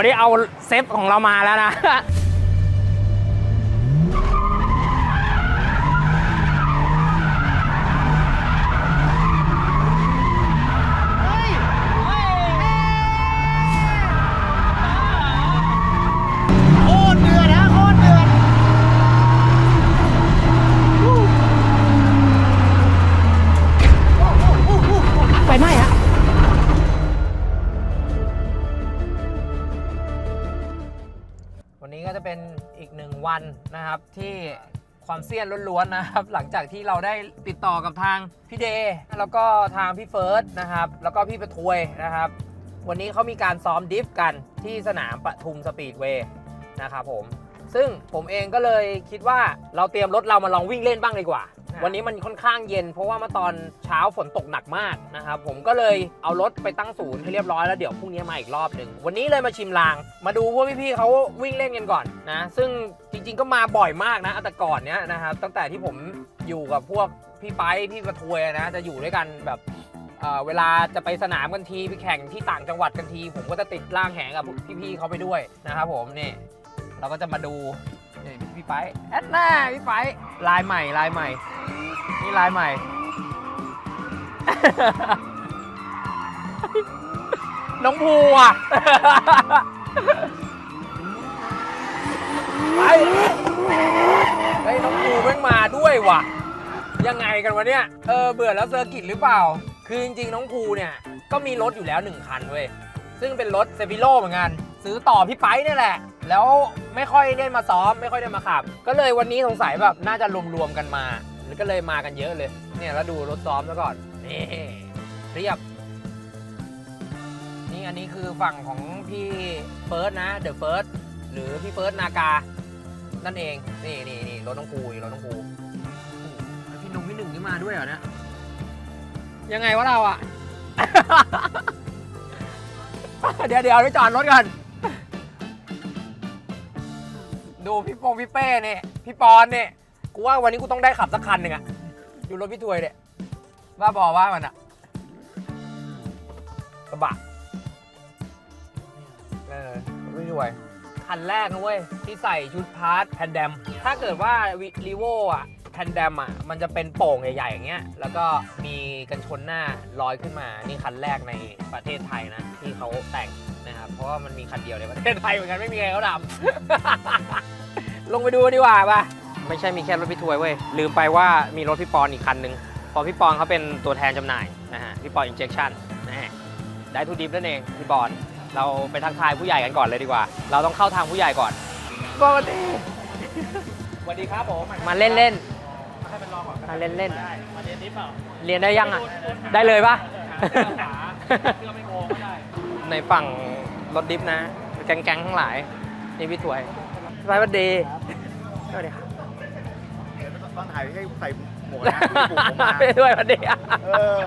วันนี้เอาเซฟของเรามาแล้วนะ จะเป็นอีกหนึ่งวันนะครับที่ความเซียนล้วนๆนะครับ หลังจากที่เราได้ติดต่อกับทางพี่เดย์แล้วก็ทางพี่เฟิร์สนะครับ แล้วก็พี่ประทวยนะครับ วันนี้เขามีการซ้อมดิฟกันที่สนามปทุมสปีดเวย์นะครับผม ซึ่งผมเองก็เลยคิดว่าเราเตรียมรถเรามาลองวิ่งเล่นบ้างดีกว่า วันนี้มันค่อนข้างเย็น เพราะว่าเมื่อตอนเช้าฝนตกหนักมากนะครับ ผมก็เลยเอารถไปตั้งศูนย์ให้เรียบร้อยแล้วเดี๋ยวพรุ่งนี้มาอีกรอบหนึ่งวันนี้เลยมาชิมลาง มาดูพวกพี่ๆเขาวิ่งเล่นกันก่อนนะ ซึ่งจริงๆก็มาบ่อยมากนะแต่ก่อนเนี้ยนะครับตั้งแต่ที่ผมอยู่กับพวกพี่ไปพี่ประทวยนะจะอยู่ด้วยกันแบบเอ่อเวลาจะไปสนามกันทีไปแข่งที่ต่างจังหวัดกันที ผมก็จะติดล่างแหงกับพี่ๆเขาไปด้วยนะครับผมนี่เราก็จะมาดู นี่พี่ไปแอดหน้าพี่ไปลายใหม่ลายใหม่ นี่ลายใหม่ น้องภูอะ ไปเฮ้ยน้องภูแม่งมาด้วยว่ะ ยังไงกันวะเนี่ย เออเบื่อแล้วเซอร์กิตหรือเปล่า คือจริงๆ น้องภูเนี่ย ก็มีรถอยู่แล้วหนึ่งคันเว้ย ซึ่งเป็นรถเซฟิโลเหมือนกัน ซื้อต่อพี่ไปเนี่ยแหละ แล้วไม่ค่อยได้มาซ้อม ไม่ค่อยได้มาขับ ก็เลยวันนี้สงสัยแบบน่าจะรวมๆกันมาแล้วก็เลยมากันเยอะเลย เนี่ยแล้วดูรถซ้อมซะก่อนนี่เรียบ นี่อันนี้คือฝั่งของพี่เฟิร์สนะเดอะเฟิร์สหรือพี่เฟิร์สนากา นั่นเอง นี่นี่นี่รถน้องภูนี่รถน้องภูโอ้โหแล้วพี่หนุ่มพี่หนึ่งนี่มาด้วยเหรอเนี่ยยังไงวะเราอะ เดี๋ยวเดี๋ยวไปจอดรถก่อน ดูพี่โปงพี่เป้เนี่ยพี่ปอนเนี่ยกูว่าวันนี้กูต้องได้ขับสักคันหนึ่งอะดูรถพี่ถวยเนี่ยว่าบอว่ามันอะกระบะเออรถพี่ถวยคันแรกนะเว้ยที่ใส่ชุดพาร์ทแพนเดมถ้าเกิดว่ารีโวอะแพนเดมอะมันจะเป็นโป่งใหญ่ๆอย่างเงี้ยแล้วก็มีกันชนหน้าลอยขึ้นมานี่คันแรกในประเทศไทยนะที่เขาแต่งนะครับเพราะว่ามันมีคันเดียวในประเทศไทยเหมือนกันไม่มีใครเขาทำ ลงไปดูดีกว่าป่ะ ไม่ใช่มีแค่รถพี่ถวยเว้ย ลืมไปว่ามีรถพี่ปอนอีกคันหนึ่งเพอพี่ปอนเขาเป็นตัวแทนจำหน่ายนะฮะพี่ปอนอินเจคชั่นนะฮะได้ทูดิฟนั่นเองพี่บอลเราไปทักทายผู้ใหญ่กันก่อนเลยดีกว่า เราต้องเข้าทางผู้ใหญ่ก่อนสวัสดีสวัสดีครับผมมาเล่นเล่นให้มันรอก่อนมาเล่นเล่นได้มาเรียนนิดเปล่าเรียนได้ยังอะได้เลยปะเพื่อไม่โกงก็ได้ในฝั่งรถดิฟนะ แก๊งๆทั้งหลายนี่พี่ถวย สบายวันดีสวัสดีครับตอนถ่ายให้ใส่หมวกนะปลูกผมมาพี่ถวยสวัสดีอะเออ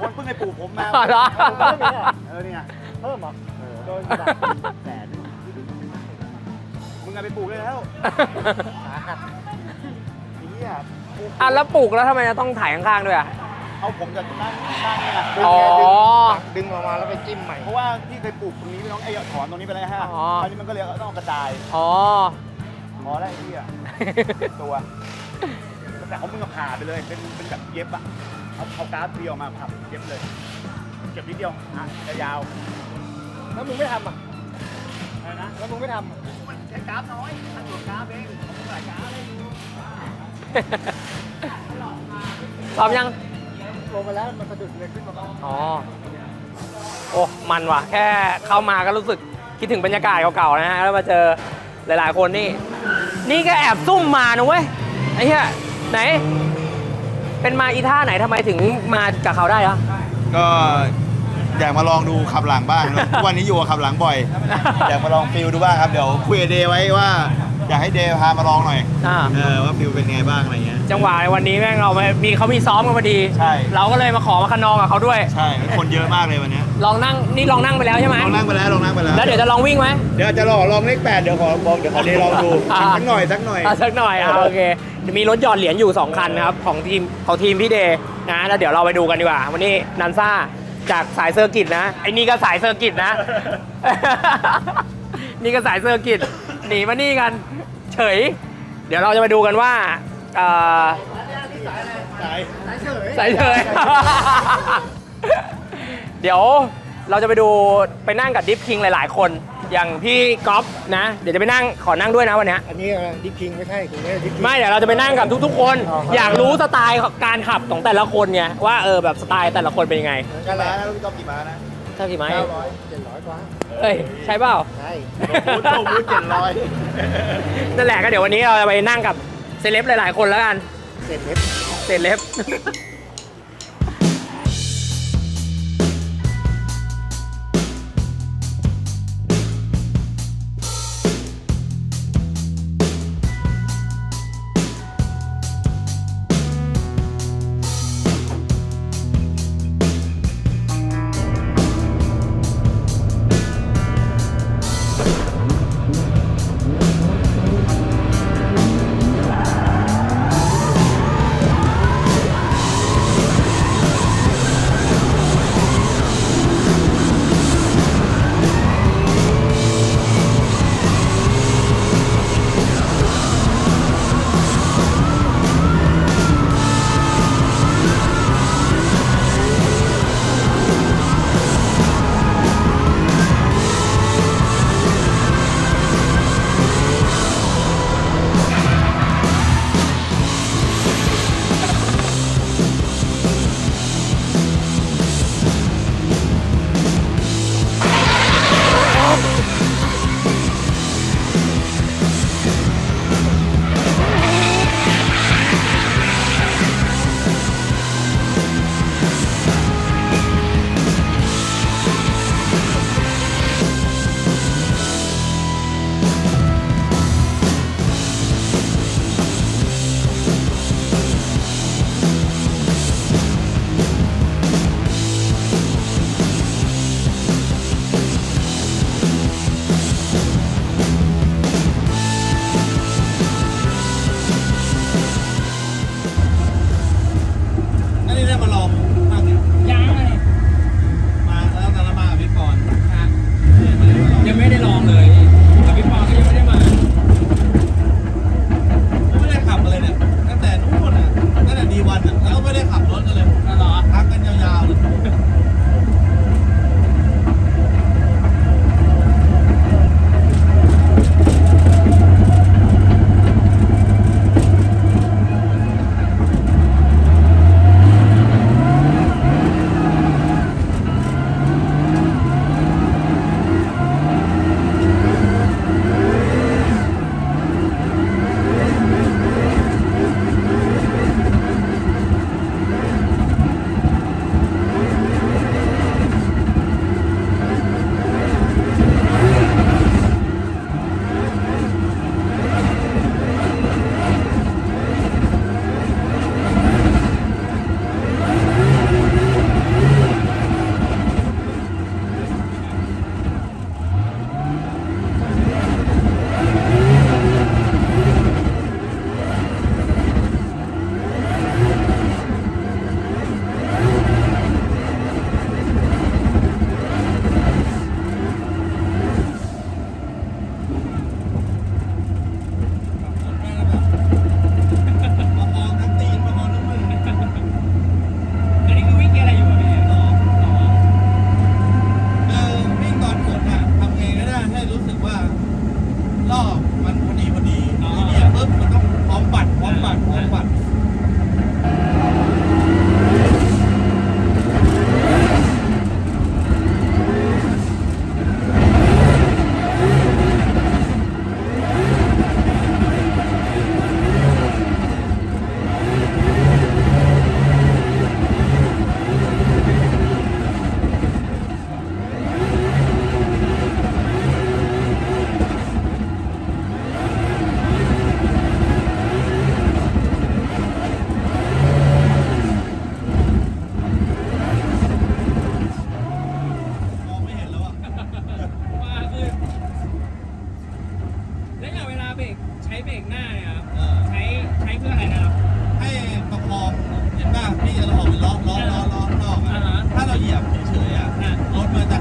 คนเพิ่งให้ปลูกผมมาอ๋อเหรอเออเนี่ยเพิ่มเหรอเออโดนแสนมึงเอาไปปลูกได้แล้วนี่อะปลูกอะแล้วปลูกแล้วทำไมจะต้องถ่ายข้างๆด้วยอะ เอาผมจากด้านด้านนี้นะดึงอ๋อไงดึงดึงออกมาแล้วไปจิ้มใหม่ เพราะว่าพี่เคยปลูกตรงนี้ไม่ต้องไอ้ถอนตรงนี้ไปแล้วฮะอ๋ออันนี้มันก็เลยต้องเอากระจายอ๋อ พอแล้วไอ้พี่อะ ตัวแต่เขามึงก็ผ่าไปเลย เป็นเป็นแบบเย็บอะเอาเอาการ์ดเดียวมาผ่าเย็บเลยเก็บนิดเดียวอะจะยาวแล้วมึงไม่ทำอะอะไรนะแล้วมึงไม่ทำอะมันใช้กราฟน้อยถ้าตัวกราฟเองผมใส่กราฟเลยซ้อมยัง ลงไปแล้วมันสะดุดเลยขึ้นมาบ้างอ๋อ โอ้ มันว่ะ แค่เข้ามาก็รู้สึกคิดถึงบรรยากาศเก่าๆนะฮะ แล้วมาเจอหลายๆคนนี่ นี่ก็แอบซุ่มมานะเว้ย ไอ้เหี้ย ไหน เป็นมาอีท่าไหนทำไมถึงมากับเขาได้เหรอก็อยากมาลองดูขับหลังบ้าง วันนี้อยู่กับขับหลังบ่อย อยากมาลองฟิลดูบ้างครับ เดี๋ยวคุยกับเดย์ไว้ว่า อยากให้เดย์พามาลองหน่อยอ่า เออว่าฟิลเป็นไงบ้างอะไรเงี้ย จังหวะในวันนี้แม่งเราไม่มีเขามีซ้อมกันพอดี ใช่ เราก็เลยมาขอมาคันนองกับเขาด้วย ใช่คนเยอะมากเลยวันเนี้ยลองนั่งนี่ลองนั่งไปแล้วใช่ไหมลองนั่งไปแล้วลองนั่งไปแล้ว แล้วเดี๋ยวจะลองวิ่งไหม เดี๋ยวจะลองลองเลขแปดเดี๋ยวขอบอกเดี๋ยวขอเดย์ลองดูอ่า สักหน่อยสักหน่อย อะสักหน่อยอะโอเคจะมีรถหยอดเหรียญอยู่ 2 คันนะครับ ของทีมของทีมพี่เดย์นะแล้วเดี๋ยวเราไปดูกันดีกว่า วันนี้นันซ่าจากสายเซอร์กิตนะไอ้นี่ก็สายเซอร์กิตนะ นี่ก็สายเซอร์กิต หนีมานี่กัน เฉย เดี๋ยวเราจะมาดูกันว่าเอ่อสายสายเฉย เดี๋ยวเราจะไปดูไปนั่งกับดิฟคิงหลาย ๆ คน อย่างพี่ก๊อฟนะ เดี๋ยวจะไปนั่งขอนั่งด้วยนะวันเนี้ยอันนี้ดิฟคิงไม่ใช่ถึงนี้ดิฟคิง ไม่เดี๋ยวเราจะไปนั่งกับทุก ๆ คน อ๋อครับ อยากรู้สไตล์ของการขับของแต่ละคนไงว่าเออแบบสไตล์แต่ละคนเป็นยังไงเหมือนกักันนแหแล้ละวพี่ก๊อฟกี่ม้านะเท่ากี่ไม้เก้าร้อยเจ็ดร้อยกว่าเอ้ยใช่เปล่า ใช่โอ้โหโอ้โหเจ็ดร้อยนั่นแหละก็เดี๋ยววันนี้เราจะไปนั่งกับเซเลบหลายๆคนแล้วกัน เสร็จเล็บ เซเลบ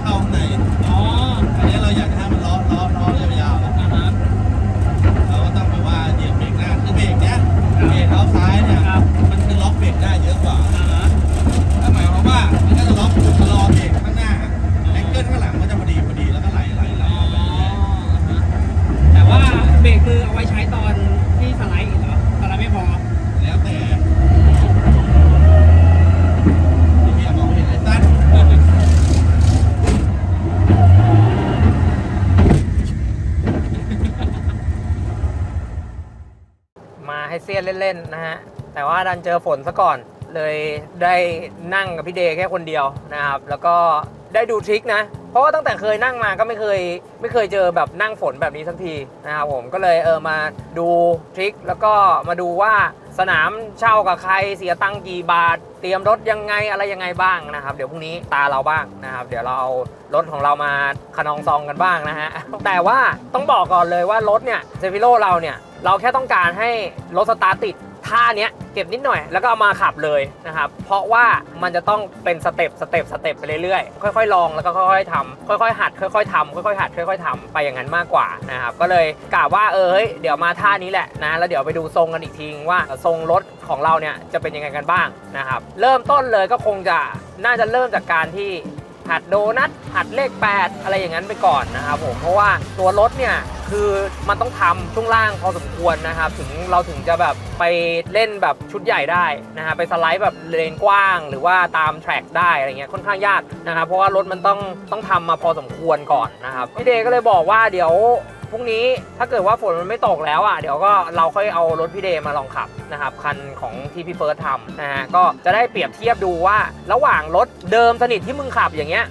out now. ล่นนะฮะ แต่ว่าดันเจอฝนซะก่อน เลยได้นั่งกับพี่เดย์แค่คนเดียวนะครับ แล้วก็ได้ดูทริคนะ เพราะว่าตั้งแต่เคยนั่งมาก็ไม่เคยไม่เคยเจอแบบนั่งฝนแบบนี้สักทีนะครับผม ก็เลยเออมาดูทริคแล้วก็มาดูว่าสนามเช่ากับใครเสียตังค์กี่บาท เตรียมรถยังไงอะไรยังไงบ้างนะครับ เดี๋ยวพรุ่งนี้ตาเราบ้างนะครับ เดี๋ยวเราเอารถของเรามาขนองซองกันบ้างนะฮะ แต่ว่าต้องบอกก่อนเลยว่ารถเนี่ยเซฟิโลเราเนี่ย เราแค่ต้องการให้รถสตาร์ทติดท่าเนี้ยเก็บนิดหน่อยแล้วก็เอามาขับเลยนะครับ เพราะว่ามันจะต้องเป็นสเต็ปสเต็ปสเต็ปไปเรื่อยๆ ค่อยๆ ลองแล้วก็ค่อยๆทำค่อยๆหัดค่อยๆทำค่อยๆหัดค่อยๆทำไปอย่างนั้นมากกว่านะครับก็เลยกะว่าเออเฮ้ยเดี๋ยวมาท่านี้แหละนะแล้วเดี๋ยวไปดูทรงกันอีกทีว่าทรงรถของเราเนี่ยจะเป็นยังไงกันบ้างนะครับเริ่มต้นเลยก็คงจะน่าจะเริ่มจากการที่ หัดโดนัทหัดเลข 8 อะไรอย่างนั้นไปก่อนนะครับผมเพราะว่าตัวรถเนี่ยคือมันต้องทำช่วงล่างพอสมควรนะครับถึงเราถึงจะแบบไปเล่นแบบชุดใหญ่ได้นะฮะไปสไลด์แบบเลนกว้าง หรือว่าตามแทร็กได้อะไรเงี้ยค่อนข้างยากนะครับเพราะว่ารถมันต้องต้องทำมาพอสมควรก่อนนะครับพี่เดก็เลยบอกว่าเดี๋ยว พรุ่งนี้ถ้าเกิดว่าฝนมันไม่ตกแล้วอะเดี๋ยวก็เราค่อยเอารถพี่เดย์มาลองขับนะครับคันของที่พี่เฟิร์สทำนะฮะก็จะได้เปรียบเทียบดูว่า ระหว่างรถเดิมสนิทที่มึงขับอย่างเงี้ย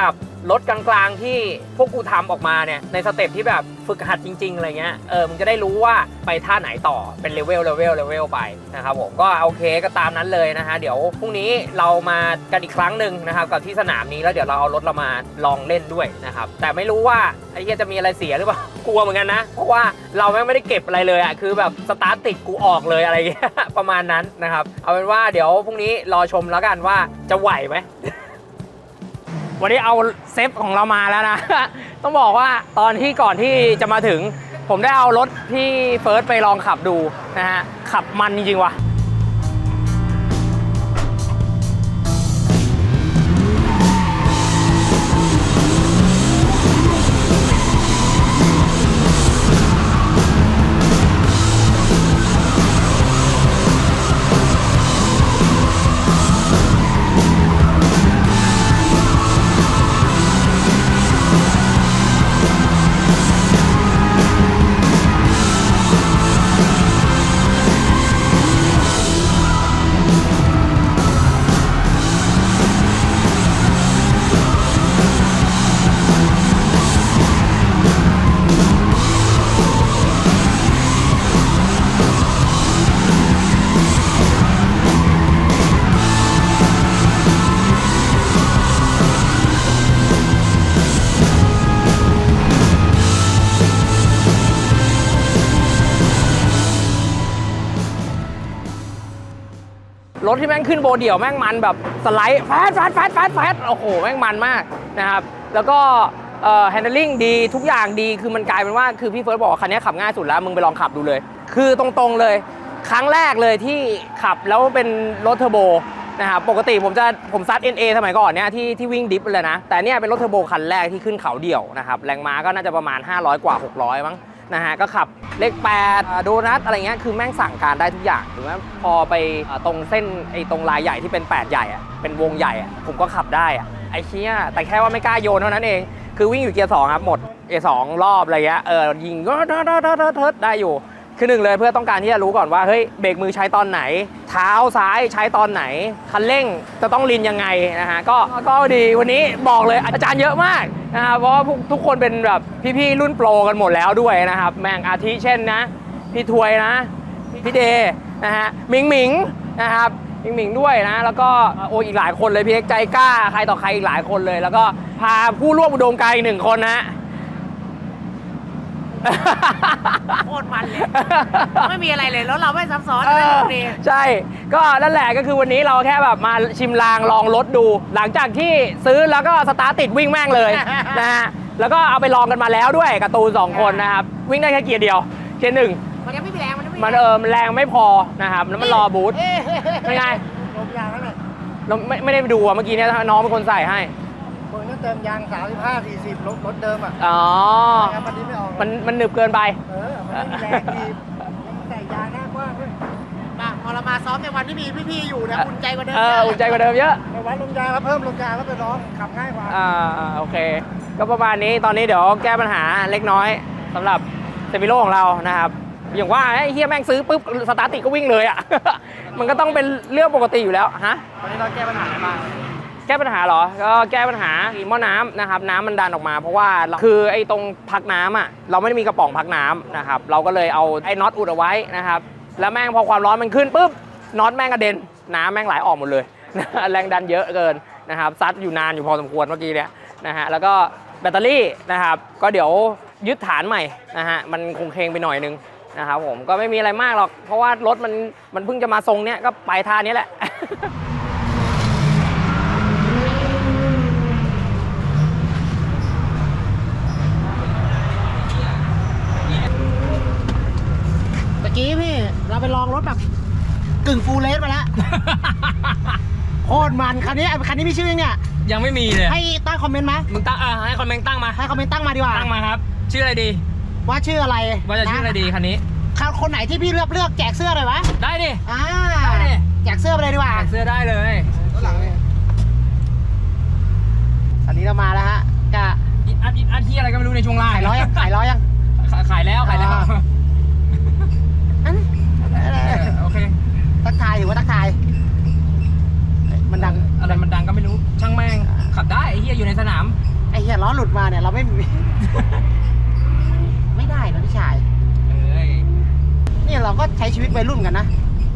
กับรถกลางๆที่พวกกูทำออกมาเนี่ยในสเต็ปที่แบบฝึกหัดจริง ๆอะไรเงี้ยเออมึงจะได้รู้ว่าไปท่าไหนต่อเป็นเลเวลเลเวลเลเวลไปนะครับผมก็โอเคก็ตามนั้นเลยนะฮะเดี๋ยวพรุ่งนี้เรามากันอีกครั้งหนึ่งนะครับกับที่สนามนี้แล้วเดี๋ยวเราเอารถเรามาลองเล่นด้วยนะครับแต่ไม่รู้ว่าไอ้เหี้ยจะมีอะไรเสียหรือเปล่ากลัวเหมือนกันนะ เพราะว่าเราแม่งไม่ได้เก็บอะไรเลยอะคือแบบสตาร์ทติดกูออกเลยอะไรเงี้ยประมาณนั้นนะครับเอาเป็นว่าเดี๋ยวพรุ่งนี้รอชมแล้วกันว่าจะไหวไหม วันนี้เอาเซฟของเรามาแล้วนะ ต้องบอกว่าตอนที่ก่อนที่จะมาถึง ผมได้เอารถที่เฟิร์สไปลองขับดูนะฮะ ขับมันจริงๆว่ะ รถที่แม่งขึ้นโบเดี่ยวแม่งมันแบบสไลด์แฟดแฟดแฟดแฟดแฟดโอ้โหแม่งมันมากนะครับแล้วก็เอ่อ handling ดีทุกอย่างดีคือมันกลายเป็นว่าคือพี่เฟิร์สบอกคันนี้ขับง่ายสุดแล้ว มึงไปลองขับดูเลย คือตรงๆเลย ครั้งแรกเลยที่ขับแล้วเป็นรถเทอร์โบนะครับปกติผมจะผมซัด NA สมัยก่อนเนี่ยที่ที่วิ่งดิฟเลยนะ แต่เนี่ยเป็นรถเทอร์โบคันแรกที่ขึ้นเขาเดี่ยวนะครับแรงม้าก็น่าจะประมาณ 500 กว่า 600 มั้ง นะฮะก็ขับเลข8โดนัทอะไรเงี้ยคือแม่งสั่งการได้ทุกอย่างถึงแม้พอไปตรงเส้นไอ้ตรงลายใหญ่ที่เป็น 8 ใหญ่อะเป็นวงใหญ่อะผมก็ขับได้อะไอ้เชี่ยแต่แค่ว่าไม่กล้าโยนเท่านั้นเอง คือวิ่งอยู่เกียร์สองครับหมดเอสองรอบอะไรเงี้ยเออยิงก็เทิดเทิดเทิดเทิดเทิดได้อยู่ คือหนึ่งเลยเพื่อต้องการที่จะรู้ก่อนว่าเฮ้ยเบรกมือใช้ตอนไหน เท้าซ้ายใช้ตอนไหน คันเร่งจะต้องลินยังไงนะฮะก็ก็ดีวันนี้บอกเลยอาจารย์เยอะมากนะครับเพราะว่าพวกทุกคนเป็นแบบพี่ๆรุ่นโปรกันหมดแล้วด้วยนะครับ แม่งอาทิเช่นนะ พี่ถวยนะ พี่เดนะฮะมิงมิงนะครับมิงมิงด้วยนะ แล้วก็โออีกหลายคนเลยพี่เล็กใจกล้าใครต่อใครอีกหลายคนเลย แล้วก็พาผู้ร่วมอุดมการอีกหนึ่งคนนะ โคตรมันเลย ไม่มีอะไรเลยแล้วเราไม่ซับซ้อนเอไม่อดีใช่ ก็นั่นแหละก็คือวันนี้เราแค่แบบมาชิมลางลองรถดู หลังจากที่ซื้อแล้วก็สตาร์ทติดวิ่งแม่งเลยนะฮะแล้วก็เอาไปลองกันมาแล้วด้วยกับตูนสองคนนะครับ วิ่งได้แค่เกียร์เดียวเกียร์หนึ่งมันยังไม่มีแรงมันยังไม่มันเออมันแรงไม่พอนะครับแล้วมันรอบูทเอ๊ะเป็นไงลมยางแล้วเนี่ยเราไม่ไม่ได้ไปดูอะเมื่อกี้เนี่ยน้องเป็นคนใส่ให้ มึงต้องเติมยาง35 40รถรถเดิมอะอ๋อ ยางมันนี้ไม่ออกมันมันหนึบเกินไป เออมันไม่มีแรงดีใส่ยางหน้ากว้างด้วยมาพอเรามาซ้อมในวันที่มีพี่ๆอยู่เนะอุ่นใจกว่าเดิมเอออุ่นใจกว่าเดิมเยอะ ไปวัดลมยางแล้วเพิ่มลมยางแล้วไปร้องขับง่ายกว่า อ่าโอเค ก็ประมาณนี้ตอนนี้เดี๋ยวแก้ปัญหาเล็กน้อยสำหรับเซมิโลของเรานะครับ อย่างว่าไอ้เฮียแม่งซื้อปุ๊บสตาร์ทติดก็วิ่งเลยอะ มันก็ต้องเป็นเรื่องปกติอยู่แล้วฮะ วันนี้เราแก้ปัญหาอะไรบ้าง แก้ปัญหาเหรอ ก็แก้ปัญหาหม้อน้ำนะครับน้ำมันดันออกมา เพราะว่าเราคือไอ้ตรงพักน้ำอะเราไม่ได้มีกระป๋องพักน้ำนะครับเราก็เลยเอาไอ้น็อตอุดเอาไว้นะครับแล้วแม่งพอความร้อนมันขึ้นปุ๊บน็อตแม่งกระเด็นน้ำแม่งไหลออกหมดเลยแรงดันเยอะเกินนะครับซัดอยู่นานอยู่พอสมควรเมื่อกี้เนี่ยนะฮะแล้วก็แบตเตอรี่นะครับก็เดี๋ยวยึดฐานใหม่นะฮะมันคงเคงไปหน่อยนึงนะครับผมก็ไม่มีอะไรมากหรอกเพราะว่ารถมันมันเพิ่งจะมาทรงเนี้ยก็ไปท่านี้แหละ กี้พี่เราไปลองรถแบบกึ่งฟูลเลสมาแล้ว โคตรมันคันนี้คันนี้มีชื่อยังเนี่ยยังไม่มีเลยให้ตั้งคอมเมนต์ไหมมึงตั้งเออให้คอมเมนต์ตั้งมาให้คอมเมนต์ตั้งมาดีกว่าตั้งมาครับ ชื่ออะไรดี ว่าชื่ออะไรว่าจะชื่ออะไรดีคันนี้คันคนไหนที่พี่เลือกเลือกแจกเสื้อเลยวะได้ดิอ่าได้ดิแจกเสื้อไปเลยดีกว่าใส่เสื้อได้เลยหลังเนี่ยอันนี้เรามาแล้วฮะกะอิดอัดอิดอัดที่อะไรก็ไม่รู้ในช่วงล่างขายร้อยยังขายร้อยยังขายขายแล้วขายแล้ว อ่า อัน เออโอเค ทักทายถือว่าทักทายเฮ้ยมันดัง อะไรมันดังก็ไม่รู้ช่างแม่งขับได้ไอ้เหี้ยอยู่ในสนาม ไอ้เหี้ยล้อหลุดมาเนี่ยเราไม่มีไม่ได้นะพี่ชาย เอ้ยเนี่ยเราก็ใช้ชีวิตวัยรุ่นกันนะ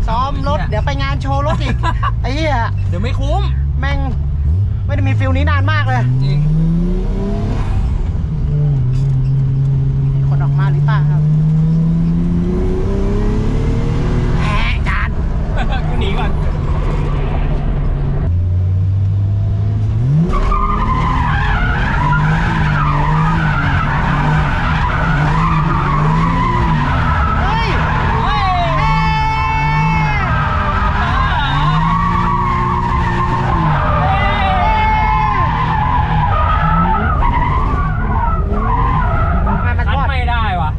ซ้อมรถเนี่ยเดี๋ยวไปงานโชว์รถอีก ไอ้เหี้ย เดี๋ยวไม่คุ้ม แม่ง ไม่ได้มีฟิลนี้นานมากเลย จริง มีคนออกมาหรือเปล่าครับแหมจาน กูหนีก่อน เฮ้ย เฮ้ยทำไมมัน คัด รอด ไม่ได้ว่ะ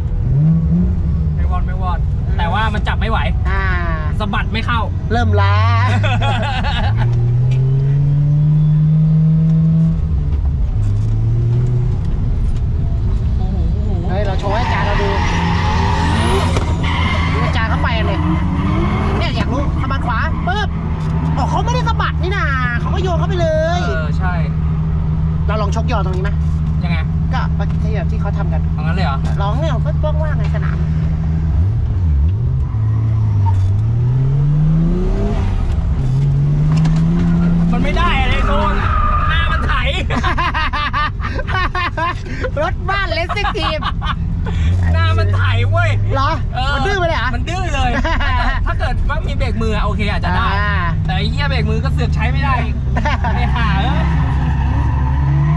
ไม่วอดไม่วอด แต่ว่ามันจับไม่ไหว อ่า สะบัดไม่เข้า เริ่มล้า โอ้โหโอ้โห เฮ้ย เราโชว์ให้อาจารย์เราดูดูอาจารย์เข้าไปเลย เนี่ยอยากรู้สะบัดขวาปึ๊บอ๋อเขาไม่ได้สะบัด นี่นาเขาก็โยนเข้าไปเลย เออใช่เราลองชกยอตรงนี้ไหมยังไงก็ที่แบบที่เขาทำกันเอางั้นเลยเหรอลองเนี่ยก็ว่างๆในสนามมันไม่ได้อะไรโดนหน้ามันไถรถบ้านเลสซิ่งทีมหน้ามันไถเว้ยเหรอเออมันดื้อไปเลยเหรอมันดื้อเลย ถ้าเกิดว่ามีเบรกมืออะโอเคอาจจะได้ อ่า แต่ไอ้เหี้ยเบรกมือก็เสือกใช้ไม่ได้อีกไม่หาเอ้ย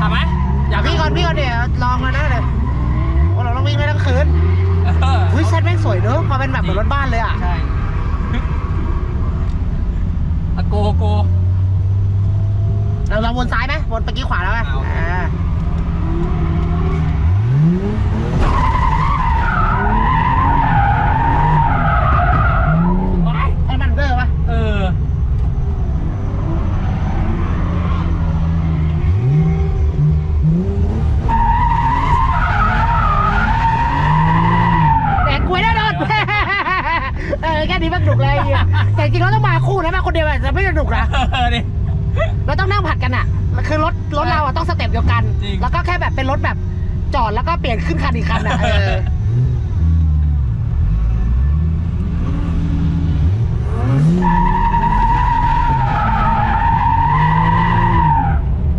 ทำไหมอยากพี่ก่อนพี่ก่อนเดี๋ยวลองมานะเดี๋ยวโอ้เราต้องวิ่งได้ทั้งคืนเอออุ้ยเซตแม่งสวยเนอะพอเป็นแบบเหมือนรถบ้านเลยอะใช่อะโกโก เราเราวนซ้ายไหมวนไปกี้ขวาแล้วไหมเอาอ่าให้มันเด้อปะ เออ แต่กล้วยแน่นอน เออแค่นี้มันหนุกเลยไอ้เหี้ยแต่จริงๆเราต้องมาคู่นะมาคนเดียวอาจจะไม่สนุกนะ เออดิ เราต้องนั่งผัดกันอะ คือรถรถเราอะต้องสเต็ปเดียวกัน จริง แล้วก็แค่แบบเป็นรถแบบจอดแล้วก็ เปลี่ยนขึ้นคันอีกคันอะเออ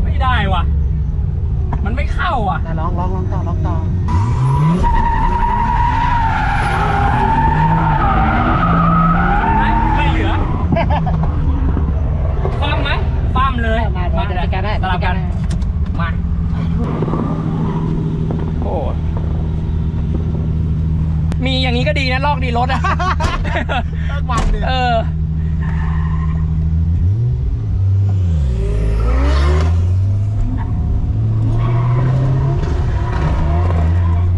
ไม่ได้ว่ะ มันไม่เข้าอะ อะลองลองลองต่อลองต่อ ไม่ไม่เหลือฟัมไหมฟัมเลย มามาจัดการได้ สลับกัน มา โอ้ มีอย่างนี้ก็ดีนะ ลอกดีรถอะตั้งวันเลยเออ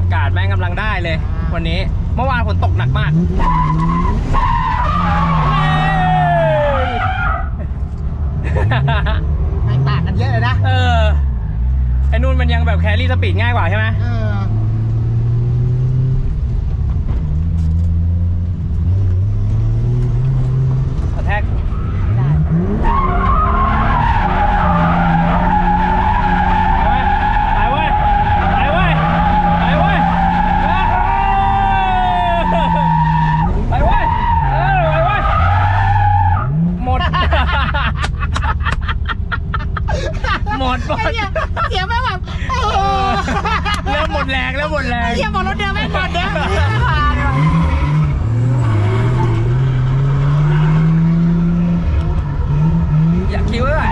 อากาศแม่งกำลังได้เลย วันนี้ เมื่อวานฝนตกหนักมากแม่งต่างกันเยอะเลยนะ เออ ไอ้นู่นมันยังแบบแครี่สปีดง่ายกว่าใช่ไหม เออ ไอเนี่ยเสียแม่แบบแล้วหมดแรงแล้วหมดแรง เสียบอกรถเดียวแม่หมดอนเด้วอยากคิวว่อ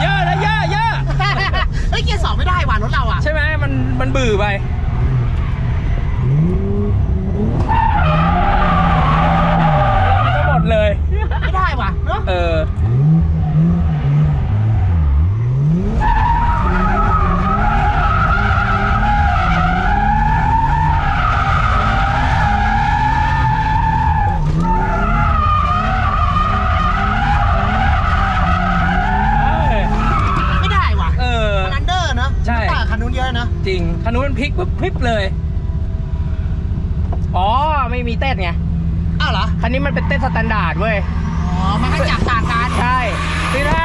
เยอะนะเยอะเยอะเฮ้เกียร์สองไม่ได้ว่ะรถเราอะ ใช่ไหมมันมันบื่อไปแมัหมดเลย ไม่ได้ว่ะเนาะ เออ จริงคันนู้นมันพลิกปุ๊บพลิบเลย อ๋อ ไม่มีเต้นไง อ้าวเหรอ คันนี้มันเป็นเต้นสแตนดาร์ดเว้ย อ๋อ มันก็จับต่างกัน ใช่คือถ้า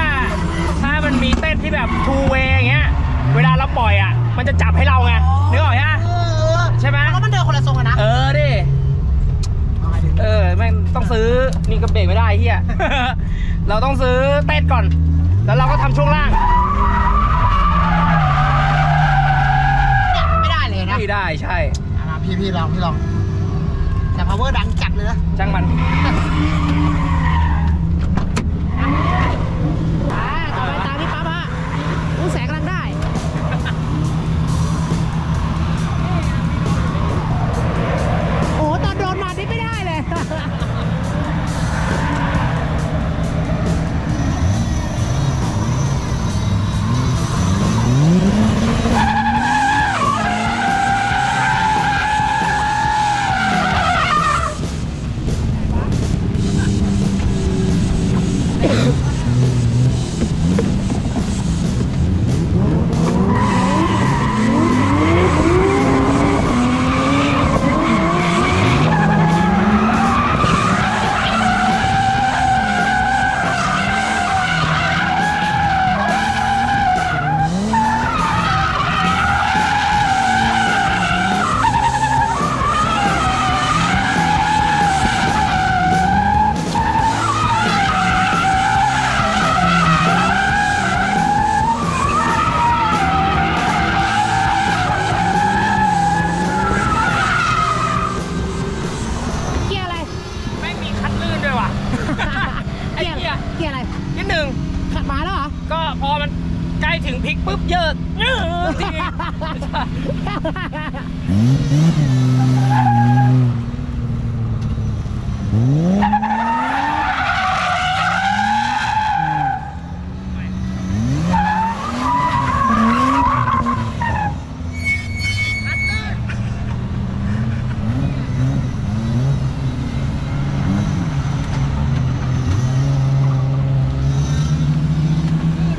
ถ้ามันมีเต้นที่แบบ two way อย่างเงี้ย เวลาเราปล่อยอะ มันจะจับให้เราไงนึกออกใช่ไหมเออใช่ไหมแล้วมันเดินคนละทรงกันนะเออดิเอาไงดีเออแม่งต้องซื้อ นี่ก็เบรกไม่ได้เฮีย เราต้องซื้อเต้นก่อน แล้วเราก็ทำช่วงล่าง เนี่ยไม่ ได้เลยนะไม่ได้ใช่อะมาพี่พี่ลองพี่ลอง แต่ power ดังจัดเลยนะช่างมันอ่าต่อไปตามพี่ปั๊บฮะอู้แสงกำลังได้ โอ้โหตอนโดนมานี่ไม่ได้เลย พลิกปุ๊บเยอะเยอะที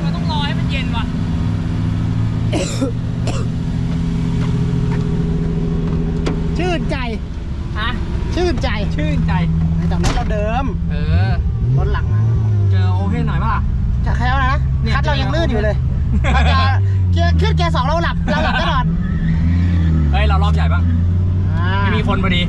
มันต้องรอให้มันเย็นว่ะ ชื่นใจ ฮะ ชื่นใจ ชื่นใจ แต่รถเราเดิม เออ รถหลังมา เจอโอเพนหน่อยป่ะ จะแค่แล้วนะ เนี่ย คัดเรายังลื่นอยู่เลยเราจะเกียร์ขึ้นเกียร์สองเราหลับ เราหลับแน่นอน เฮ้ย เราร อบใหญ่บ้างอ่าไม่มีคนพอดี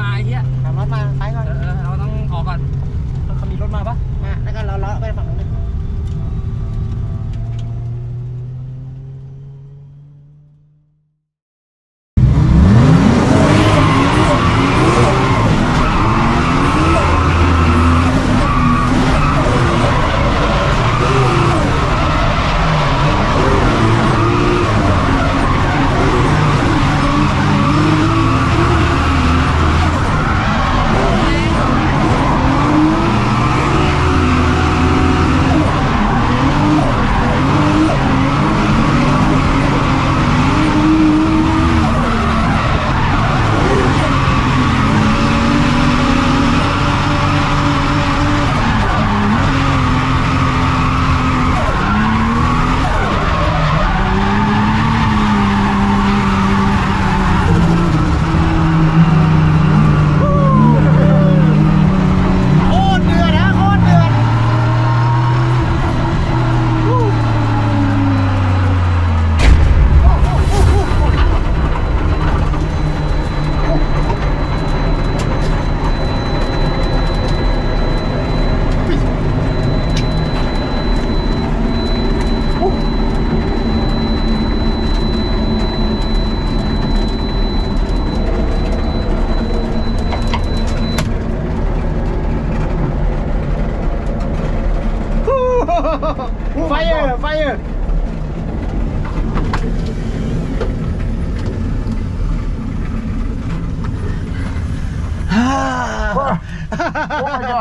มาไอ้เหี้ยขับรถมาไปก่อนเเออเราต้องออกก่อนเขามีรถมาปะมา แล้วก็เราเลาะไปฝั่งนู้น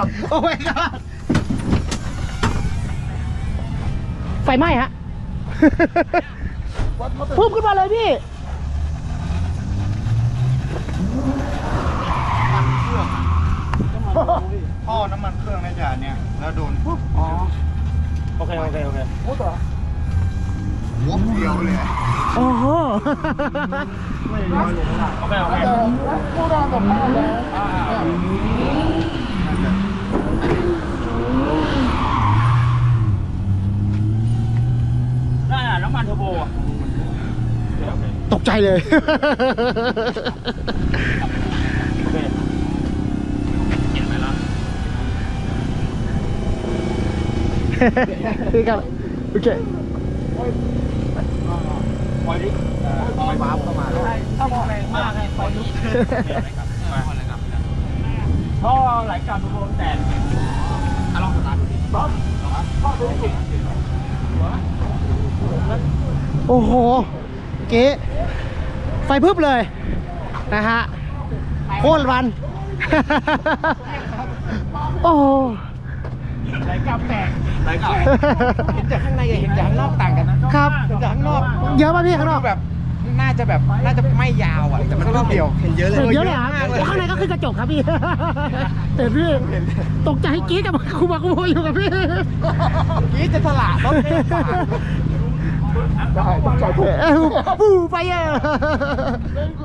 god โอ้ my god ไฟไหม้ฮะพุ่มขึ้นมาเลยพี่ท่อน้ำมันเครื่องน่าจะเนี่ย แล้วโดนปุ๊บอ๋อโอเค โอเค โอเคหัวเดียวเลยโอ้โหโอเค โอเคได้อะน้ำมันเทอร์โบอะตกใจเลยนี่ครับโอเคปล่อยดิปล่อยบ้าเข้ามาถ้ามองแรงมากให้ไฟลุกท่อไหลกลับรวมแต่ลองสตาร์ทดูดิ โอ้โห เก๋ไฟพึบเลย นะฮะโคตรรัน โอ้โหไหลกลับแตกไหลกลับเห็นจากข้างในกับเห็นจากข้างนอกต่างกันนะครับเห็นจากข้างนอกเยอะป่ะพี่ข้างนอกแบบน่าจะแบบน่าจะไม่ยาวอะแต่มันก็เดียวเห็นเยอะเลยเห็นเยอะเลยเหรอข้างในก็คือกระจกครับพี่เห็นพี่ตกใจกรี๊ดกับครูบาครูโบอยู่กับพี่กี้จะถลาดรถเมล์ ฝ่าได้ต